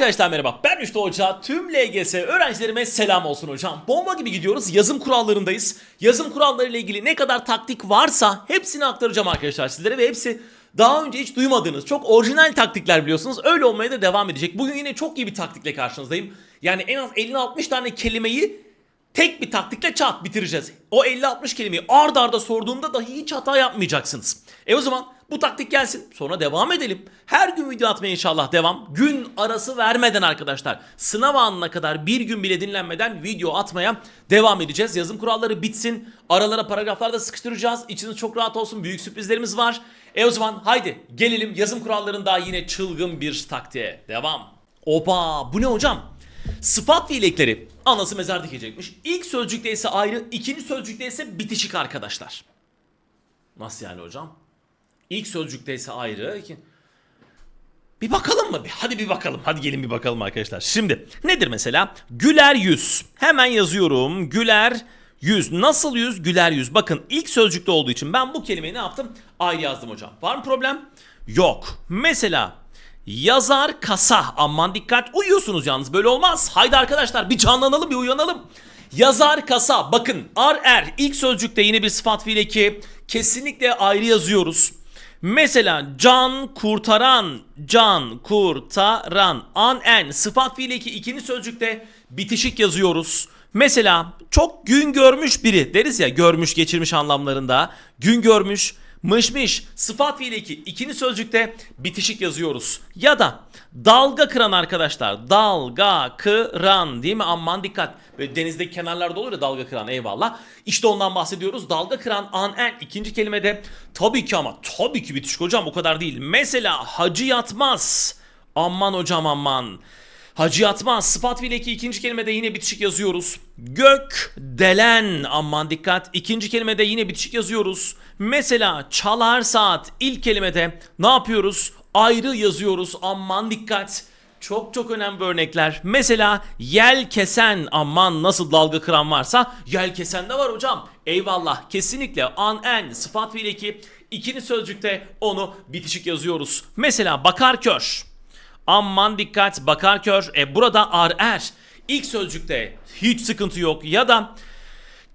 Arkadaşlar merhaba ben Rüştü Hoca. Tüm LGS öğrencilerime selam olsun hocam. Bomba gibi gidiyoruz. Yazım kurallarındayız. Yazım kuralları ile ilgili ne kadar taktik varsa hepsini aktaracağım arkadaşlar sizlere ve hepsi daha önce hiç duymadığınız çok orijinal taktikler biliyorsunuz. Öyle olmaya da devam edecek. Bugün yine çok iyi bir taktikle karşınızdayım. Yani en az 50-60 tane kelimeyi tek bir taktikle çat bitireceğiz. O 50-60 kelimeyi ard arda sorduğumda dahi hiç hata yapmayacaksınız. E o zaman bu taktik gelsin sonra devam edelim. Her gün video atmaya inşallah devam. Gün arası vermeden arkadaşlar. Sınav anına kadar bir gün bile dinlenmeden video atmaya devam edeceğiz. Yazım kuralları bitsin. Aralara paragraflar da sıkıştıracağız. İçiniz çok rahat olsun. Büyük sürprizlerimiz var. E o zaman haydi gelelim yazım kurallarında yine çılgın bir taktiğe. Devam. Opa bu ne hocam? Sıfat fiilekleri anası mezar dikecekmiş. İlk sözcükte ise ayrı, ikinci sözcükte ise bitişik arkadaşlar. Nasıl yani hocam? İlk sözcükte ise ayrı. Bir bakalım mı? Hadi bir bakalım. Hadi gelin bir bakalım arkadaşlar. Şimdi nedir mesela? Güler yüz. Hemen yazıyorum. Güler yüz. Nasıl yüz? Güler yüz. Bakın ilk sözcükte olduğu için ben bu kelimeyi ne yaptım? Ayrı yazdım hocam. Var mı problem? Yok. Mesela yazar kasa. Aman dikkat. Uyuyorsunuz yalnız. Böyle olmaz. Haydi arkadaşlar bir canlanalım bir uyanalım. Yazar kasa. Bakın ar er ilk sözcükte yine bir sıfat fiil eki. Kesinlikle ayrı yazıyoruz. Mesela can kurtaran, can kurtaran, an en sıfat fiil eki ikinci sözcükte bitişik yazıyoruz. Mesela çok gün görmüş biri deriz ya görmüş geçirmiş anlamlarında. Gün görmüş, mışmış sıfat fiil eki ikinci sözcükte bitişik yazıyoruz. Ya da dalga kıran arkadaşlar. Dalga kıran değil mi? Aman dikkat. Böyle denizdeki kenarlarda olur ya dalga kıran eyvallah. İşte ondan bahsediyoruz. Dalga kıran an en ikinci kelimede tabii ki ama tabii ki bitişik hocam o kadar değil. Mesela hacı yatmaz. Aman hocam aman. Hacı yatmaz. Sıfat fiil eki ikinci kelimede yine bitişik yazıyoruz. Gök delen. Aman dikkat. İkinci kelimede yine bitişik yazıyoruz. Mesela çalar saat. ilk kelimede ne yapıyoruz? Ayrı yazıyoruz. Aman dikkat. Çok çok önemli örnekler. Mesela yel kesen aman nasıl dalga kıran varsa yel kesen de var hocam. Eyvallah kesinlikle an en sıfat fiil ikinci sözcükte onu bitişik yazıyoruz. Mesela bakar kör. Aman dikkat bakar kör. E burada ar er. İlk sözcükte hiç sıkıntı yok. Ya da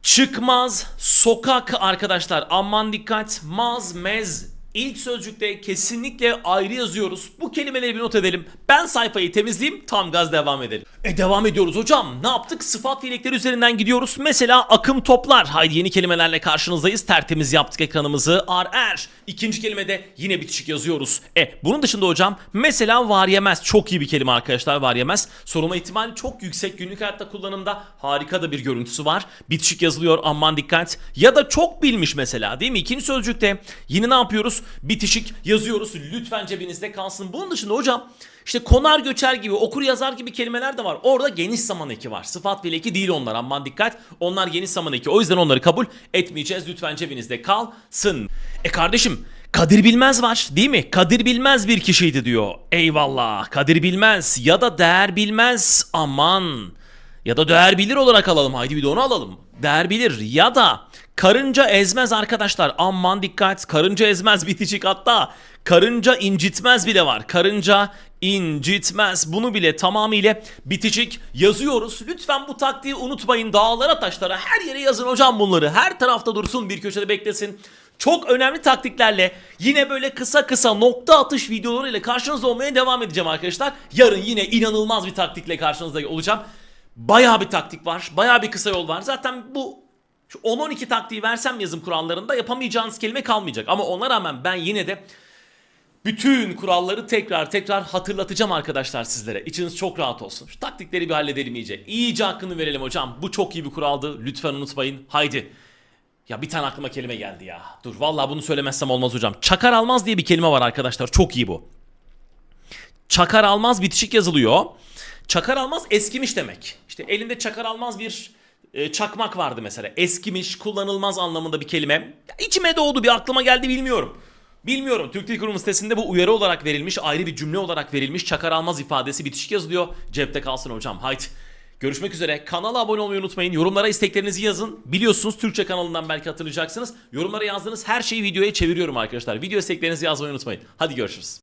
çıkmaz sokak arkadaşlar. Aman dikkat maz mez. İlk sözcükte kesinlikle ayrı yazıyoruz. Bu kelimeleri bir not edelim. Ben sayfayı temizleyeyim tam gaz devam edelim. E devam ediyoruz hocam. Ne yaptık? Sıfat fiilekleri üzerinden gidiyoruz. Mesela akım toplar. Haydi yeni kelimelerle karşınızdayız. Tertemiz yaptık ekranımızı. Ar er. İkinci kelimede yine bitişik yazıyoruz. E bunun dışında hocam mesela var yemez. Çok iyi bir kelime arkadaşlar var yemez. Sorulma ihtimali çok yüksek. Günlük hayatta kullanımda harika da bir görüntüsü var. Bitişik yazılıyor aman dikkat. Ya da çok bilmiş mesela değil mi? İkinci sözcükte yine ne yapıyoruz? Bitişik yazıyoruz. Lütfen cebinizde kalsın. Bunun dışında hocam işte konar göçer gibi okur yazar gibi kelimeler de var. Orada geniş zaman eki var. Sıfat fiil eki değil onlar aman dikkat. Onlar geniş zaman eki. O yüzden onları kabul etmeyeceğiz. Lütfen cebinizde kalsın. E kardeşim Kadir Bilmez var değil mi? Kadir Bilmez bir kişiydi diyor. Eyvallah. Kadir Bilmez ya da değer bilmez. Aman. Ya da değer bilir olarak alalım. Haydi bir de onu alalım. Değer bilir ya da karınca ezmez arkadaşlar. Aman dikkat. Karınca ezmez bitişik hatta. Karınca incitmez bile var. Karınca incitmez. Bunu bile tamamıyla bitişik yazıyoruz. Lütfen bu taktiği unutmayın. Dağlara taşlara her yere yazın hocam bunları. Her tarafta dursun bir köşede beklesin. Çok önemli taktiklerle yine böyle kısa kısa nokta atış videolarıyla karşınızda olmaya devam edeceğim arkadaşlar. Yarın yine inanılmaz bir taktikle karşınızda olacağım. Bayağı bir taktik var. Bayağı bir kısa yol var. Zaten bu şu 10-12 taktiği versem yazım kurallarında yapamayacağınız kelime kalmayacak. Ama ona rağmen ben yine de bütün kuralları tekrar tekrar hatırlatacağım arkadaşlar sizlere. İçiniz çok rahat olsun. Şu taktikleri bir halledelim iyice. İyice hakkını verelim hocam. Bu çok iyi bir kuraldı. Lütfen unutmayın. Haydi. Ya bir tane aklıma kelime geldi ya. Dur vallahi bunu söylemezsem olmaz hocam. Çakar almaz diye bir kelime var arkadaşlar. Çok iyi bu. Çakar almaz bitişik yazılıyor. Çakar almaz eskimiş demek. İşte elinde çakar almaz bir e, çakmak vardı mesela. Eskimiş, kullanılmaz anlamında bir kelime. Ya içime doğdu bir aklıma geldi bilmiyorum. Bilmiyorum. Türk Dil Kurumu sitesinde bu uyarı olarak verilmiş, ayrı bir cümle olarak verilmiş. Çakar almaz ifadesi bitişik yazılıyor. Cepte kalsın hocam. Haydi. Görüşmek üzere. Kanala abone olmayı unutmayın. Yorumlara isteklerinizi yazın. Biliyorsunuz Türkçe kanalından belki hatırlayacaksınız. Yorumlara yazdığınız her şeyi videoya çeviriyorum arkadaşlar. Video isteklerinizi yazmayı unutmayın. Hadi görüşürüz.